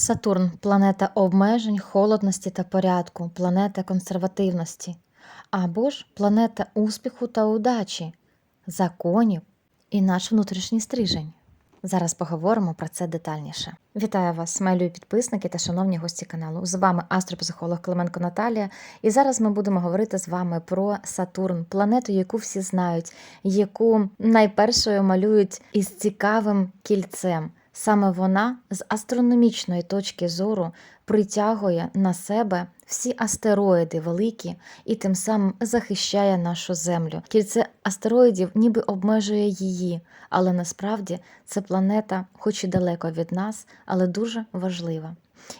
Сатурн планета обмежень, холодності та порядку, планета консервативності, або ж планета успіху та удачі, законів і наш внутрішній стрижень. Зараз поговоримо про це детальніше. Вітаю вас, мої підписники та шановні гості каналу. З вами астропсихолог Клименко Наталія. І зараз ми будемо говорити з вами про Сатурн, планету, яку всі знають, яку найпершою малюють із цікавим кільцем. Саме вона з астрономічної точки зору притягує на себе всі астероїди великі і тим самим захищає нашу землю. Кільце астероїдів ніби обмежує її, але насправді це планета, хоч і далеко від нас, але дуже важлива.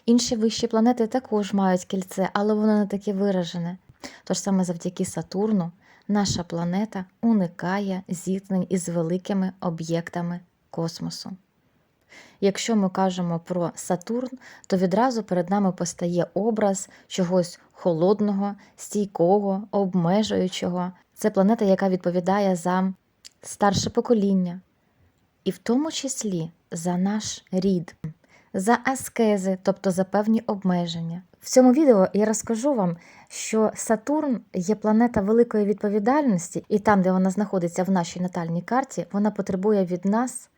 Інші вищі планети також мають кільце, але воно не таке виражене. Тож саме завдяки Сатурну наша планета уникає зіткнень із великими об'єктами космосу. Якщо ми кажемо про Сатурн, то відразу перед нами постає образ чогось холодного, стійкого, обмежуючого. Це планета, яка відповідає за старше покоління, і в тому числі за наш рід, за аскези, тобто за певні обмеження. В цьому відео я розкажу вам, що Сатурн є планета великої відповідальності, і там, де вона знаходиться в нашій натальній карті, вона потребує від нас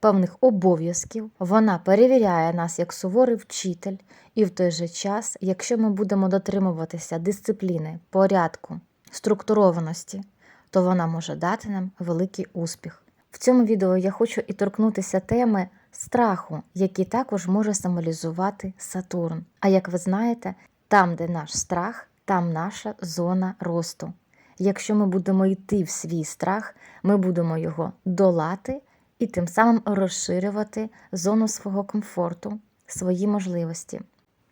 певних обов'язків, вона перевіряє нас як суворий вчитель, і в той же час, якщо ми будемо дотримуватися дисципліни, порядку, структурованості, то вона може дати нам великий успіх. В цьому відео я хочу і торкнутися теми страху, який також може символізувати Сатурн. А як ви знаєте, там, де наш страх, там наша зона росту. Якщо ми будемо йти в свій страх, ми будемо його долати і тим самим розширювати зону свого комфорту, свої можливості.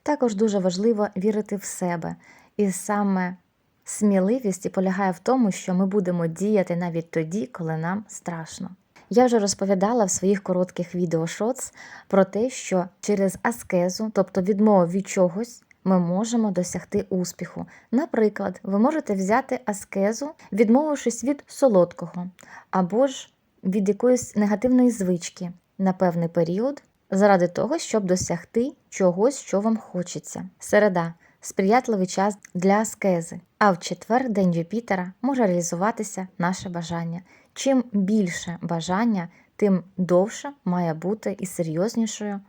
Також дуже важливо вірити в себе, і саме сміливість і полягає в тому, що ми будемо діяти навіть тоді, коли нам страшно. Я вже розповідала в своїх коротких відеошоц про те, що через аскезу, тобто відмову від чогось, ми можемо досягти успіху. Наприклад, ви можете взяти аскезу, відмовившись від солодкого, або ж від якоїсь негативної звички на певний період, заради того, щоб досягти чогось, що вам хочеться. Середа сприятливий час для аскези, а в четвер, день Юпітера, може реалізуватися наше бажання. Чим більше бажання, тим довше має бути і серйознішою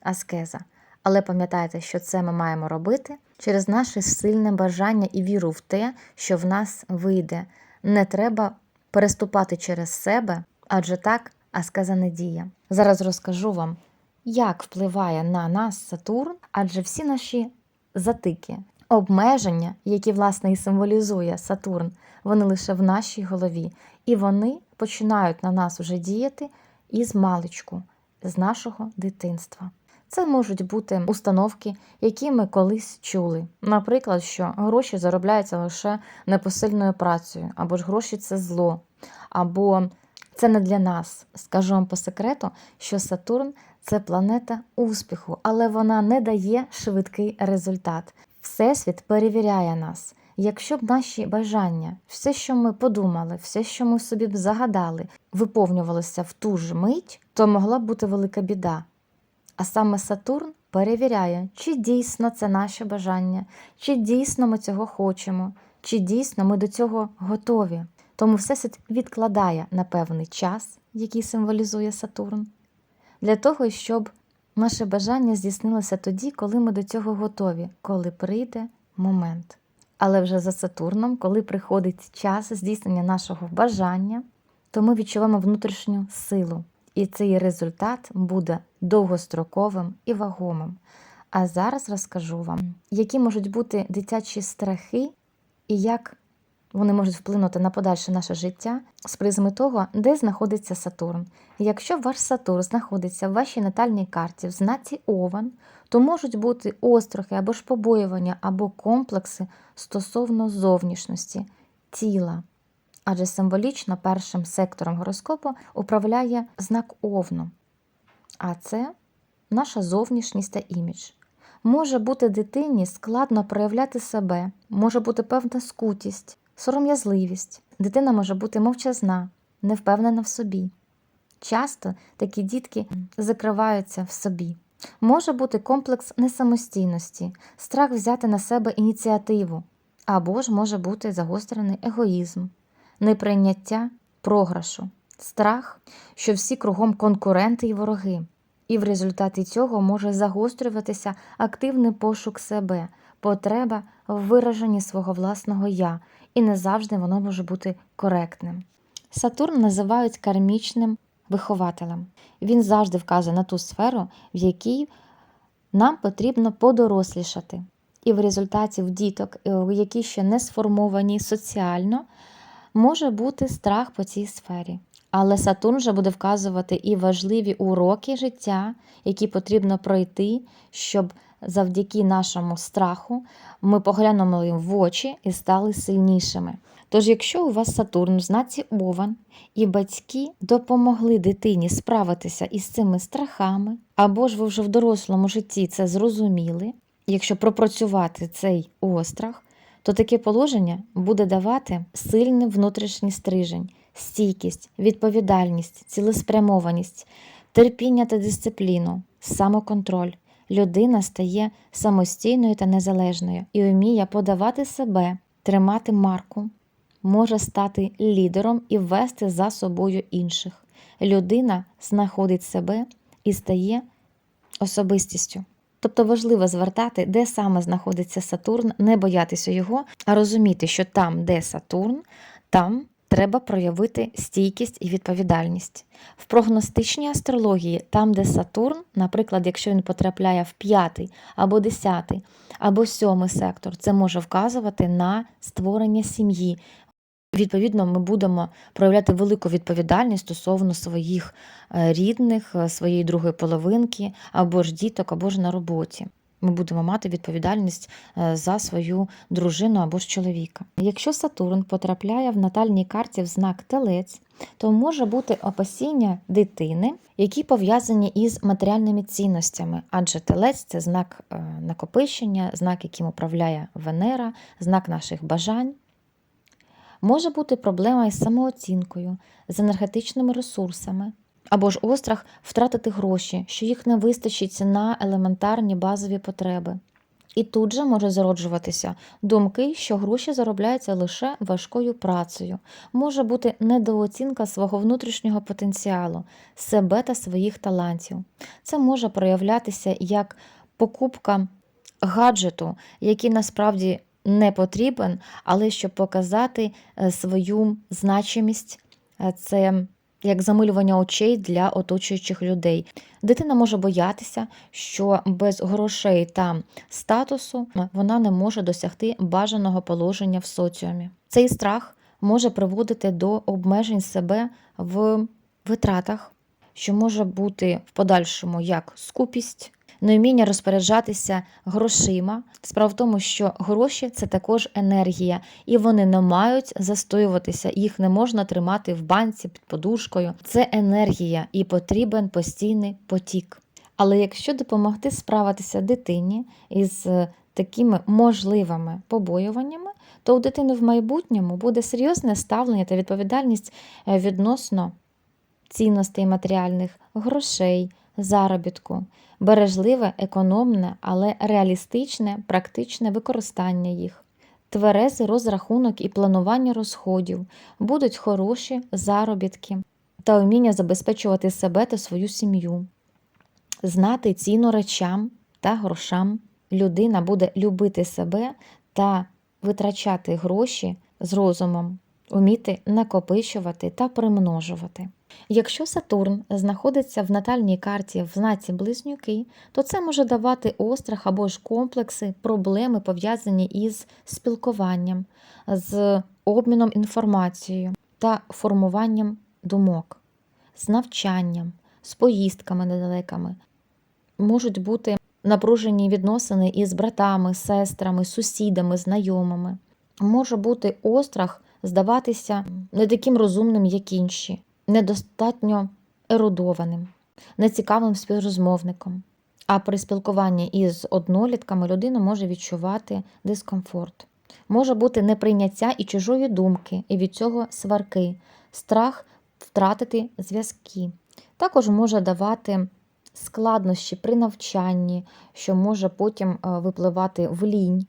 аскеза. Але пам'ятайте, що це ми маємо робити через наше сильне бажання і віру в те, що в нас вийде. Не треба переступати через себе, адже так аскеза не діє. Зараз розкажу вам, як впливає на нас Сатурн, адже всі наші затики, обмеження, які, власне, і символізує Сатурн, вони лише в нашій голові, і вони починають на нас вже діяти із маличку, з нашого дитинства. Це можуть бути установки, які ми колись чули. Наприклад, що гроші заробляються лише непосильною працею, або ж гроші це зло, або це не для нас. Скажу вам по секрету, що Сатурн це планета успіху, але вона не дає швидкий результат. Всесвіт перевіряє нас. Якщо б наші бажання, все, що ми подумали, все, що ми собі б загадали, виповнювалося в ту ж мить, то могла б бути велика біда. А саме Сатурн перевіряє, чи дійсно це наше бажання, чи дійсно ми цього хочемо, чи дійсно ми до цього готові. Тому Всесвіт відкладає на певний час, який символізує Сатурн, для того, щоб наше бажання здійснилося тоді, коли ми до цього готові, коли прийде момент. Але вже за Сатурном, коли приходить час здійснення нашого бажання, то ми відчуваємо внутрішню силу. І цей результат буде довгостроковим і вагомим. А зараз розкажу вам, які можуть бути дитячі страхи і як вони можуть вплинути на подальше наше життя з призми того, де знаходиться Сатурн. Якщо ваш Сатурн знаходиться в вашій натальній карті в знаці Овен, то можуть бути острахи або ж побоювання, або комплекси стосовно зовнішності, тіла. Адже символічно першим сектором гороскопу управляє знак Овну. А це наша зовнішність та імідж. Може бути дитині складно проявляти себе, може бути певна скутість, сором'язливість. Дитина може бути мовчазна, невпевнена в собі. Часто такі дітки закриваються в собі. Може бути комплекс несамостійності, страх взяти на себе ініціативу, або ж може бути загострений егоїзм, неприйняття програшу, страх, що всі кругом конкуренти і вороги. І в результаті цього може загострюватися активний пошук себе, потреба в вираженні свого власного я, і не завжди воно може бути коректним. Сатурн називають кармічним вихователем. Він завжди вказує на ту сферу, в якій нам потрібно подорослішати. І в результаті в діток, які ще не сформовані соціально, може бути страх по цій сфері. Але Сатурн вже буде вказувати і важливі уроки життя, які потрібно пройти, щоб завдяки нашому страху ми поглянули їм в очі і стали сильнішими. Тож, якщо у вас Сатурн в знаці Овен, і батьки допомогли дитині справитися із цими страхами, або ж ви вже в дорослому житті це зрозуміли, якщо пропрацювати цей острах, то таке положення буде давати сильний внутрішній стрижень, стійкість, відповідальність, цілеспрямованість, терпіння та дисципліну, самоконтроль. Людина стає самостійною та незалежною і вміє подавати себе, тримати марку, може стати лідером і вести за собою інших. Людина знаходить себе і стає особистістю. Тобто важливо звертати, де саме знаходиться Сатурн, не боятися його, а розуміти, що там, де Сатурн, там треба проявити стійкість і відповідальність. В прогностичній астрології, там, де Сатурн, наприклад, якщо він потрапляє в п'ятий або десятий, або сьомий сектор, це може вказувати на створення сім'ї. Відповідно, ми будемо проявляти велику відповідальність стосовно своїх е, рідних, е, своєї другої половинки, або ж діток, або ж на роботі. Ми будемо мати відповідальність е, за свою дружину або ж чоловіка. Якщо Сатурн потрапляє в натальній карті в знак телець, то може бути опасіння дитини, які пов'язані із матеріальними цінностями, адже телець це знак е, накопичення, знак, яким управляє Венера, знак наших бажань. Може бути проблема із самооцінкою, з енергетичними ресурсами, або ж острах втратити гроші, що їх не вистачить на елементарні базові потреби. І тут же може зароджуватися думки, що гроші заробляються лише важкою працею, може бути недооцінка свого внутрішнього потенціалу, себе та своїх талантів. Це може проявлятися як покупка гаджету, який насправді не потрібен, але щоб показати е, свою значимість, е, це як замилювання очей для оточуючих людей. Дитина може боятися, що без грошей та статусу вона не може досягти бажаного положення в соціумі. Цей страх може приводити до обмежень себе в витратах, що може бути в подальшому як скупість, невміння розпоряджатися грошима. Справа в тому, що гроші це також енергія, і вони не мають застоюватися, їх не можна тримати в банці під подушкою. Це енергія і потрібен постійний потік. Але якщо допомогти справитися дитині із е, такими можливими побоюваннями, то у дитини в майбутньому буде серйозне ставлення та відповідальність е, відносно цінностей матеріальних, грошей, заробітку, бережливе, економне, але реалістичне, практичне використання їх. Тверезий розрахунок і планування розходів, будуть хороші заробітки та вміння забезпечувати себе та свою сім'ю, знати ціну речам та грошам. Людина буде любити себе та витрачати гроші з розумом, вміти накопичувати та примножувати. Якщо Сатурн знаходиться в натальній карті в знаці близнюки, то це може давати острах або ж комплекси, проблеми пов'язані із спілкуванням, з обміном інформацією та формуванням думок, з навчанням, з поїздками недалекими. Можуть бути напружені відносини із братами, сестрами, сусідами, знайомими. Може бути острах здаватися не таким розумним, як інші недостатньо ерудованим, нецікавим співрозмовником. А при спілкуванні із однолітками людина може відчувати дискомфорт. Може бути неприйняття і чужої думки, і від цього сварки, страх втратити зв'язки. Також може давати складнощі при навчанні, що може потім е, випливати в лінь,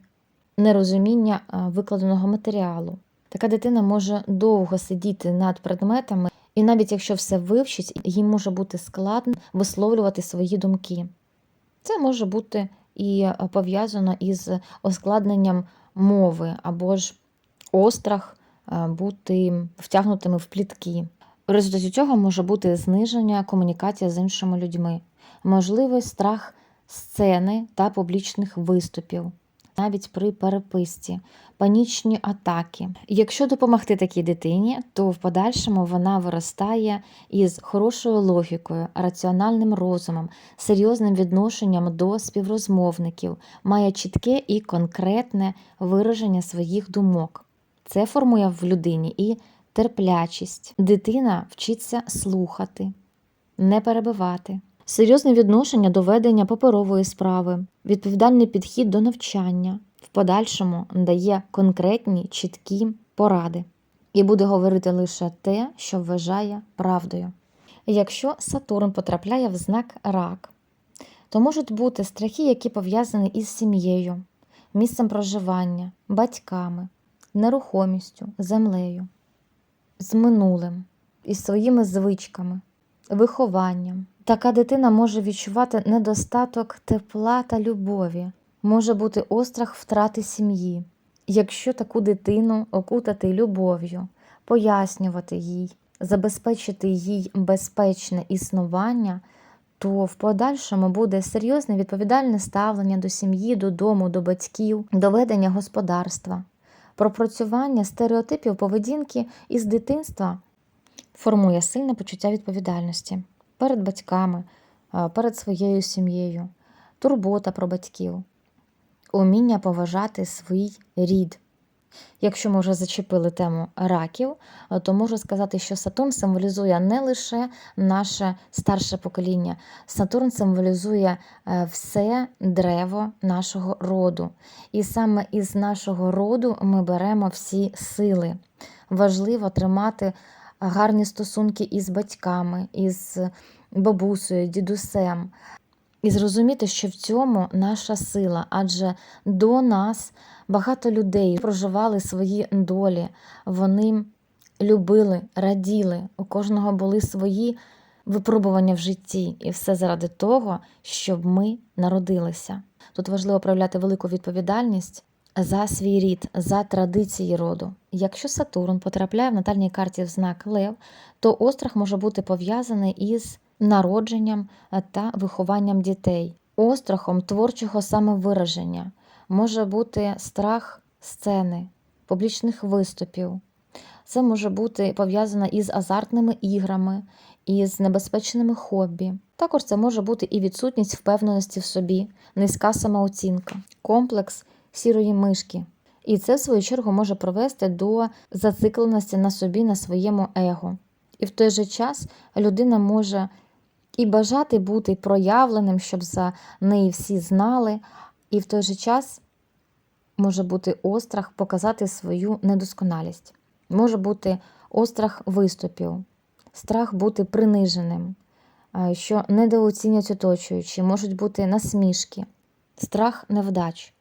нерозуміння е, викладеного матеріалу. Така дитина може довго сидіти над предметами, і навіть якщо все вивчить, їй може бути складно висловлювати свої думки. Це може бути і е, пов'язано із ускладненням мови або ж острах е, бути втягнутими в плітки. В результаті цього може бути зниження комунікації з іншими людьми, можливий страх сцени та публічних виступів, навіть при переписці, панічні атаки. Якщо допомогти такій дитині, то в подальшому вона виростає із хорошою логікою, раціональним розумом, серйозним відношенням до співрозмовників, має чітке і конкретне вираження своїх думок. Це формує в людині і терплячість. Дитина вчиться слухати, не перебивати. Серйозне відношення до ведення паперової справи, відповідальний підхід до навчання в подальшому дає конкретні чіткі поради і буде говорити лише те, що вважає правдою. Якщо Сатурн потрапляє в знак рак, то можуть бути страхи, які пов'язані із сім'єю, місцем проживання, батьками, нерухомістю, землею, з минулим, із своїми звичками, вихованням. Така дитина може відчувати недостаток тепла та любові, може бути острах втрати сім'ї. Якщо таку дитину окутати любов'ю, пояснювати їй, забезпечити їй безпечне існування, то в подальшому буде серйозне відповідальне ставлення до сім'ї, додому, до батьків, до ведення господарства, пропрацювання стереотипів поведінки із дитинства формує сильне почуття відповідальності перед батьками, перед своєю сім'єю, турбота про батьків, уміння поважати свій рід. Якщо ми вже зачепили тему раків, то можу сказати, що Сатурн символізує не лише наше старше покоління, Сатурн символізує е, все древо нашого роду. І саме із нашого роду ми беремо всі сили. Важливо тримати гарні стосунки із батьками, із бабусею, дідусем. І зрозуміти, що в цьому наша сила, адже до нас багато людей проживали свої долі, вони любили, раділи, у кожного були свої випробування в житті, і все заради того, щоб ми народилися. Тут важливо проявляти велику відповідальність за свій рід, за традиції роду. Якщо Сатурн потрапляє в натальній карті в знак Лев, то острах може бути пов'язаний із народженням та вихованням дітей, острахом творчого самовираження, може бути страх сцени, публічних виступів. Це може бути пов'язано із азартними іграми, із небезпечними хобі. Також це може бути і відсутність впевненості в собі, низька самооцінка, комплекс сірої мишки. І це, в свою чергу, може привести до зацикленості на собі, на своєму его. І в той же час людина може і бажати бути проявленим, щоб за неї всі знали, і в той же час може бути острах показати свою недосконалість, може бути острах виступів, страх бути приниженим, що недооцінять оточуючі, можуть бути насмішки, страх невдач.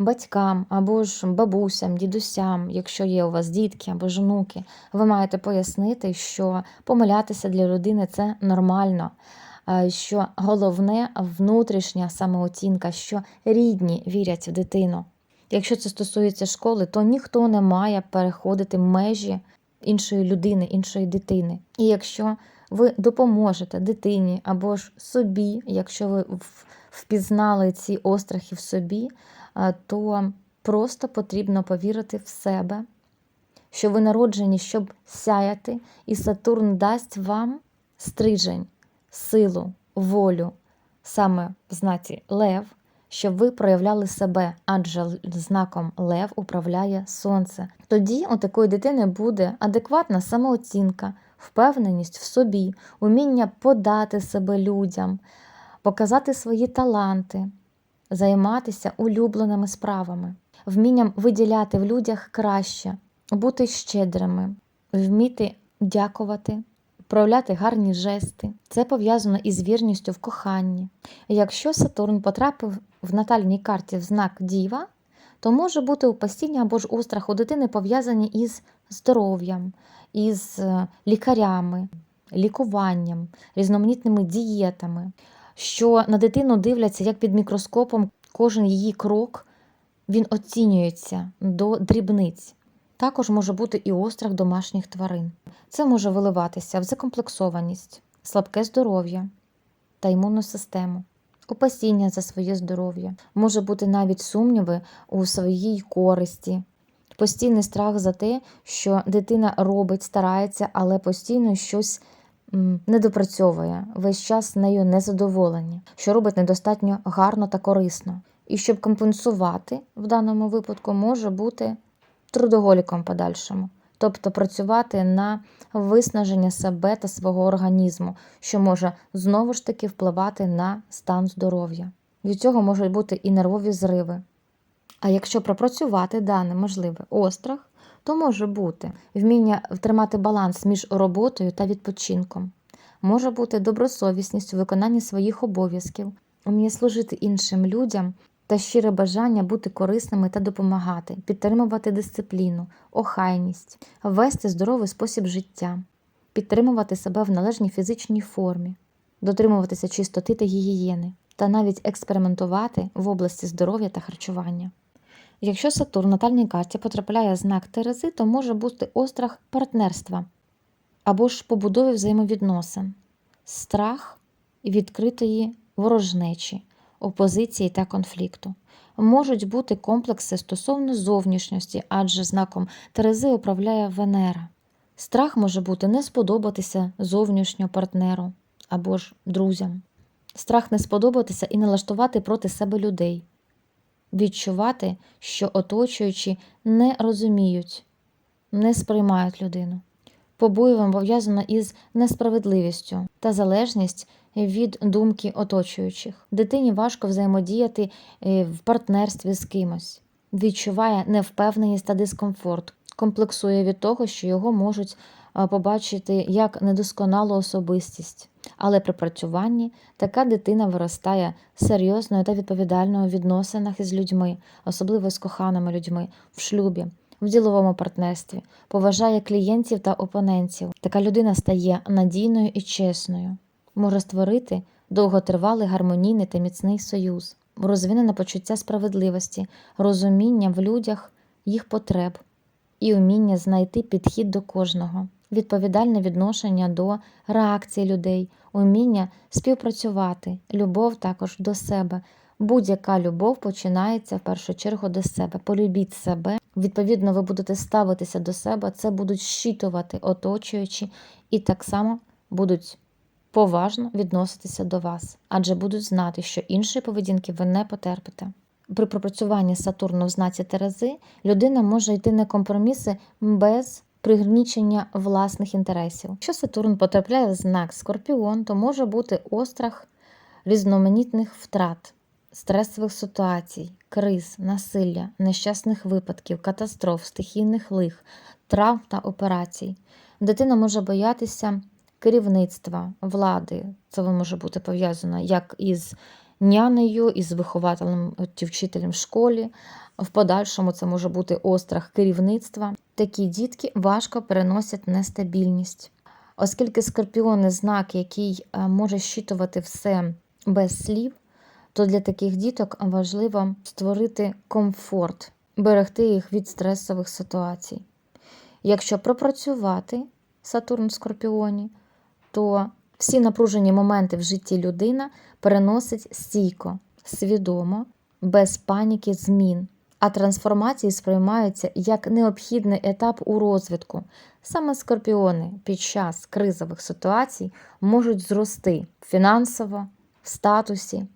Батькам або ж бабусям, дідусям, якщо є у вас дітки або ж внуки, ви маєте пояснити, що помилятися для людини це нормально, що головне внутрішня самооцінка, що рідні вірять в дитину. Якщо це стосується школи, то ніхто не має переходити межі іншої людини, іншої дитини. І якщо ви допоможете дитині або ж собі, якщо ви впізнали ці острахи в собі, то просто потрібно повірити в себе, що ви народжені, щоб сяяти, і Сатурн дасть вам стрижень, силу, волю, саме в знаці Лев, щоб ви проявляли себе, адже знаком Лев управляє сонце. Тоді у такої дитини буде адекватна самооцінка, впевненість в собі, уміння подати себе людям, показати свої таланти, займатися улюбленими справами, вмінням виділяти в людях краще, бути щедрими, вміти дякувати, проявляти гарні жести. Це пов'язано із вірністю в коханні. Якщо Сатурн потрапив в натальній карті в знак Діва, то може бути опасіння або ж у дитини пов'язані із здоров'ям, із е, лікарями, лікуванням, різноманітними дієтами, що на дитину дивляться як під мікроскопом кожен її крок він оцінюється до дрібниць. Також може бути і острах домашніх тварин. Це може виливатися в закомплексованість, слабке здоров'я та імунну систему, опасіння за своє здоров'я, може бути навіть сумніви у своїй користі, постійний страх за те, що дитина робить, старається, але постійно щось недопрацьовує, весь час нею незадоволені, що робить недостатньо гарно та корисно. І щоб компенсувати в даному випадку, може бути трудоголіком подальшому, тобто працювати на виснаження себе та свого організму, що може знову ж таки впливати на стан здоров'я. Від цього можуть бути і нервові зриви. А якщо пропрацювати дане можливе острах, то може бути вміння втримати баланс між роботою та відпочинком, може бути добросовісність у виконанні своїх обов'язків, вміє служити іншим людям та щире бажання бути корисними та допомагати, підтримувати дисципліну, охайність, вести здоровий спосіб життя, підтримувати себе в належній фізичній формі, дотримуватися чистоти та гігієни, та навіть експериментувати в області здоров'я та харчування. Якщо Сатурн в натальній карті потрапляє знак Терези, то може бути острах партнерства або ж побудови взаємовідносин, страх відкритої ворожнечі, опозиції та конфлікту. Можуть бути комплекси стосовно зовнішньості, адже знаком Терези управляє Венера. Страх може бути не сподобатися зовнішньо партнеру або ж друзям. Страх не сподобатися і налаштувати проти себе людей, відчувати, що оточуючі не розуміють, не сприймають людину. Побоювання пов'язано із несправедливістю та залежність від думки оточуючих. Дитині важко взаємодіяти е, в партнерстві з кимось, відчуває невпевненість та дискомфорт, комплексує від того, що його можуть побачити як недосконалу особистість. Але при працюванні така дитина виростає серйозною та відповідальною у відносинах із людьми, особливо з коханими людьми, в шлюбі, в діловому партнерстві, поважає клієнтів та опонентів. Така людина стає надійною і чесною, може створити довготривалий гармонійний та міцний союз, розвинене почуття справедливості, розуміння в людях їх потреб і уміння знайти підхід до кожного, відповідальне відношення до реакцій людей, уміння співпрацювати, любов також до себе. Будь-яка любов починається в першу чергу до себе. Полюбіть себе. Відповідно, ви будете ставитися до себе, це будуть щитувати оточуючі, і так само будуть поважно відноситися до вас, адже будуть знати, що іншої поведінки ви не потерпите. При пропрацюванні Сатурну в знаці Терези людина може йти на компроміси без пригнічення власних інтересів. Якщо Сатурн потрапляє в знак Скорпіон, то може бути острах різноманітних втрат, стресових ситуацій, криз, насилля, нещасних випадків, катастроф, стихійних лих, травм та операцій. Дитина може боятися керівництва, влади. Це може бути пов'язано як із нянею, із вихователем чи вчителем в школі. В подальшому це може бути острах керівництва. Такі дітки важко переносять нестабільність. Оскільки скорпіони знак, який е, може щитувати все без слів, то для таких діток важливо створити комфорт, берегти їх від стресових ситуацій. Якщо пропрацювати Сатурн в Скорпіоні, то всі напружені моменти в житті людина переносить стійко, свідомо, без паніки змін. А трансформації сприймаються як необхідний етап у розвитку. Саме скорпіони під час кризових ситуацій можуть зрости фінансово, в статусі,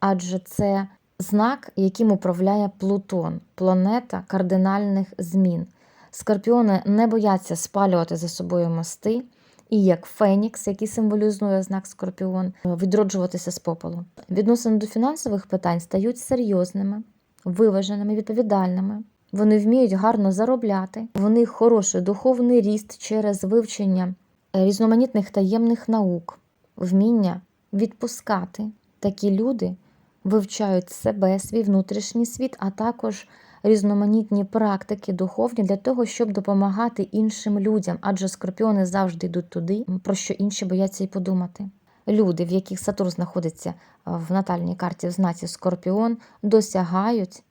адже це знак, яким управляє Плутон, планета кардинальних змін. Скорпіони не бояться спалювати за собою мости, і як Фенікс, який символізує знак Скорпіон, відроджуватися з попелу. Відносини до фінансових питань стають серйозними, виваженими, відповідальними. Вони вміють гарно заробляти, в них хороший духовний ріст через вивчення е, різноманітних таємних наук, вміння відпускати. Такі люди вивчають себе, свій внутрішній світ, а також різноманітні практики духовні для того, щоб допомагати іншим людям, адже скорпіони завжди йдуть туди, про що інші бояться й подумати. Люди, в яких Сатурн знаходиться в натальній карті в знаці Скорпіон, досягають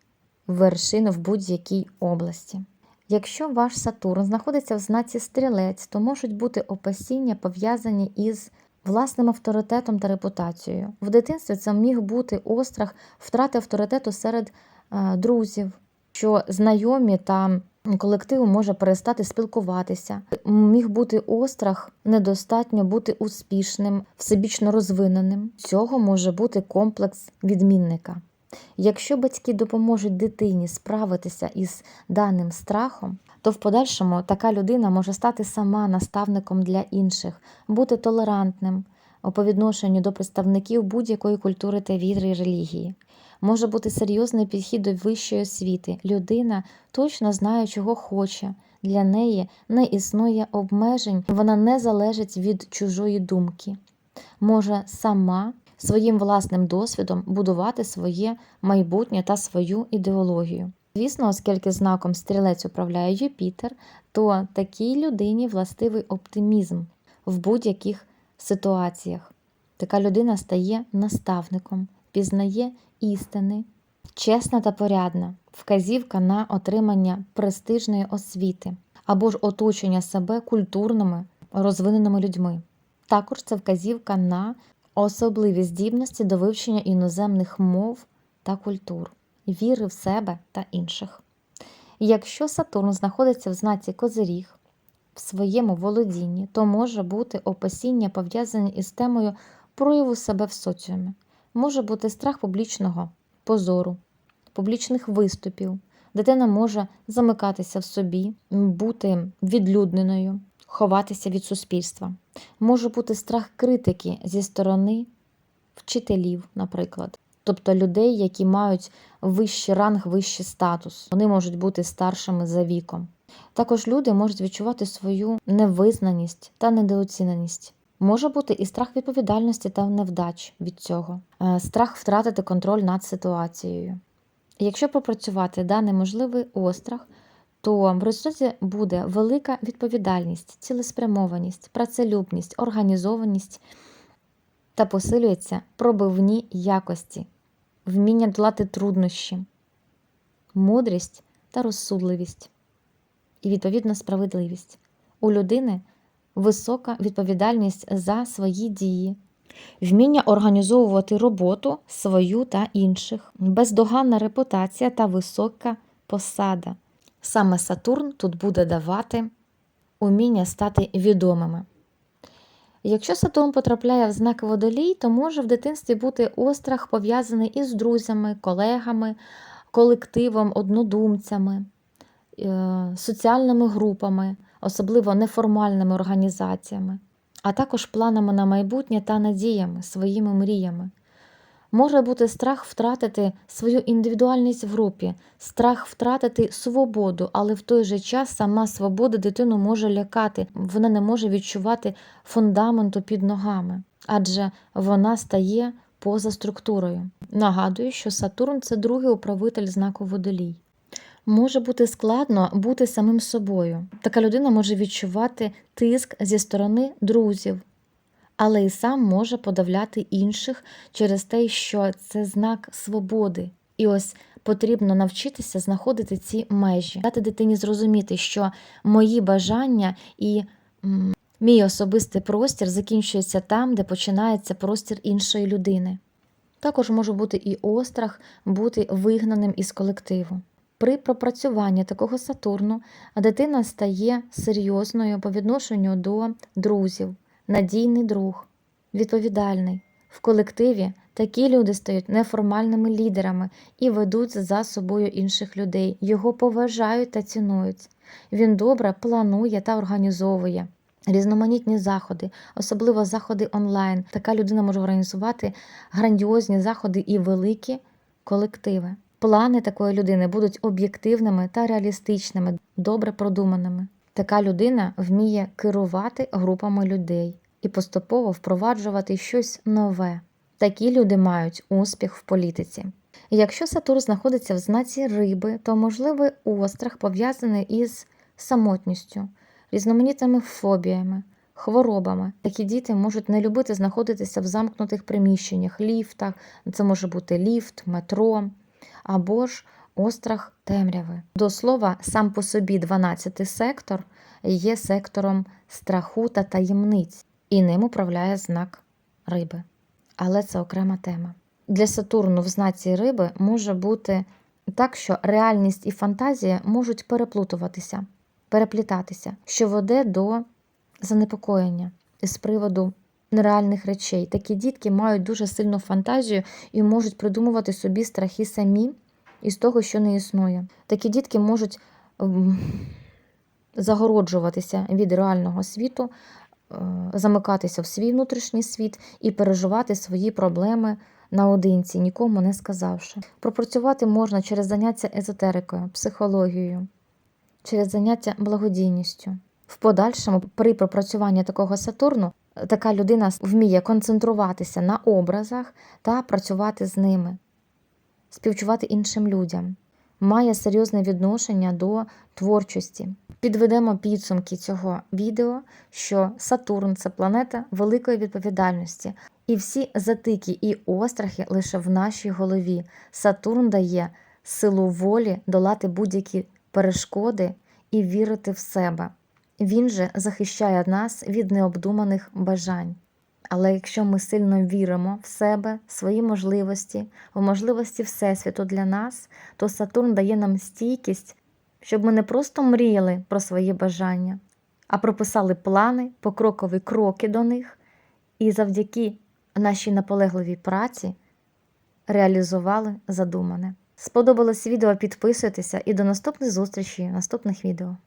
вершин в будь-якій області. Якщо ваш Сатурн знаходиться в знаці стрілець, то можуть бути опасіння пов'язані із власним авторитетом та репутацією. В дитинстві це міг бути острах втрати авторитету серед е, друзів, що знайомі та колективу може перестати спілкуватися. Міг бути острах недостатньо бути успішним, всебічно розвиненим. Цього може бути комплекс відмінника. Якщо батьки допоможуть дитині справитися із даним страхом, то в подальшому така людина може стати сама наставником для інших, бути толерантним по відношенню до представників будь-якої культури та віри і релігії. Може бути серйозний підхід до вищої освіти. Людина точно знає, чого хоче. Для неї не існує обмежень, вона не залежить від чужої думки. Може сама своїм власним досвідом будувати своє майбутнє та свою ідеологію. Звісно, оскільки знаком стрілець управляє Юпітер, то такій людині властивий оптимізм в будь-яких ситуаціях. Така людина стає наставником, пізнає істини, чесна та порядна, вказівка на отримання престижної освіти або ж оточення себе культурними розвиненими людьми. Також це вказівка на особливі здібності до вивчення іноземних мов та культур, віри в себе та інших. Якщо Сатурн знаходиться в знаці Козиріг в своєму володінні, то може бути опасіння пов'язані із темою прояву себе в соціумі, може бути страх публічного позору, публічних виступів. Дитина може замикатися в собі, бути відлюдненою, ховатися від суспільства. Може бути страх критики зі сторони вчителів, наприклад, тобто людей, які мають вищий ранг, вищий статус. Вони можуть бути старшими за віком. Також люди можуть відчувати свою невизнаність та недооціненість. Може бути і страх відповідальності та невдач від цього, Е, страх втратити контроль над ситуацією. Якщо пропрацювати даний можливий острах, то в результаті буде велика відповідальність, цілеспрямованість, працелюбність, організованість та посилюються пробивні якості, вміння долати труднощі, мудрість та розсудливість і, відповідно, справедливість. У людини висока відповідальність за свої дії, вміння організовувати роботу свою та інших, бездоганна репутація та висока посада. Саме Сатурн тут буде давати уміння стати відомими. Якщо Сатурн потрапляє в знак водолій, то може в дитинстві бути острах пов'язаний із друзями, колегами, колективом, однодумцями, е, соціальними групами, особливо неформальними організаціями, а також планами на майбутнє та надіями, своїми мріями. Може бути страх втратити свою індивідуальність в групі, страх втратити свободу, але в той же час сама свобода дитину може лякати, вона не може відчувати фундаменту під ногами, адже вона стає поза структурою. Нагадую, що Сатурн це другий управитель знаку водолій. Може бути складно бути самим собою. Така людина може відчувати тиск зі сторони друзів, але і сам може подавляти інших через те, що це знак свободи. І ось потрібно навчитися знаходити ці межі, дати дитині зрозуміти, що мої бажання і мій особистий простір закінчується там, де починається простір іншої людини. Також може бути і острах бути вигнаним із колективу. При пропрацюванні такого Сатурну дитина стає серйозною по відношенню до друзів, надійний друг, відповідальний. В колективі такі люди стають неформальними лідерами і ведуть за собою інших людей. Його поважають та цінують. Він добре планує та організовує різноманітні заходи, особливо заходи онлайн. Така людина може організувати грандіозні заходи і великі колективи. Плани такої людини будуть об'єктивними та реалістичними, добре продуманими. Така людина вміє керувати групами людей і поступово впроваджувати щось нове. Такі люди мають успіх в політиці. Якщо Сатурн знаходиться в знаці риби, то можливий острах пов'язаний із самотністю, різноманітними фобіями, хворобами. Такі діти можуть не любити знаходитися в замкнутих приміщеннях, ліфтах, це може бути ліфт, метро або ж острах темряви. До слова, сам по собі 12 сектор є сектором страху та таємниць, і ним управляє знак риби. Але це окрема тема. Для Сатурну в знаці риби може бути так, що реальність і фантазія можуть переплутуватися, переплітатися, що веде до занепокоєння з приводу нереальних речей. Такі дітки мають дуже сильну фантазію і можуть придумувати собі страхи самі із того, що не існує. Такі дітки можуть ем, загороджуватися від реального світу, е, замикатися в свій внутрішній світ і переживати свої проблеми наодинці, нікому не сказавши. Пропрацювати можна через заняття езотерикою, психологією, через заняття благодійністю. В подальшому, при пропрацюванні такого Сатурну, така людина вміє концентруватися на образах та працювати з ними, співчувати іншим людям, має серйозне відношення до творчості. Підведемо підсумки цього відео, що Сатурн це планета великої відповідальності, і всі затики і острахи лише в нашій голові. Сатурн дає силу волі долати будь-які перешкоди і вірити в себе. Він же захищає нас від необдуманих бажань. Але якщо ми сильно віримо в себе, в свої можливості, в можливості Всесвіту для нас, то Сатурн дає нам стійкість, щоб ми не просто мріяли про свої бажання, а прописали плани, покрокові кроки до них, і завдяки нашій наполегливій праці реалізували задумане. Сподобалось відео, підписуйтеся і до наступних зустрічей, наступних відео.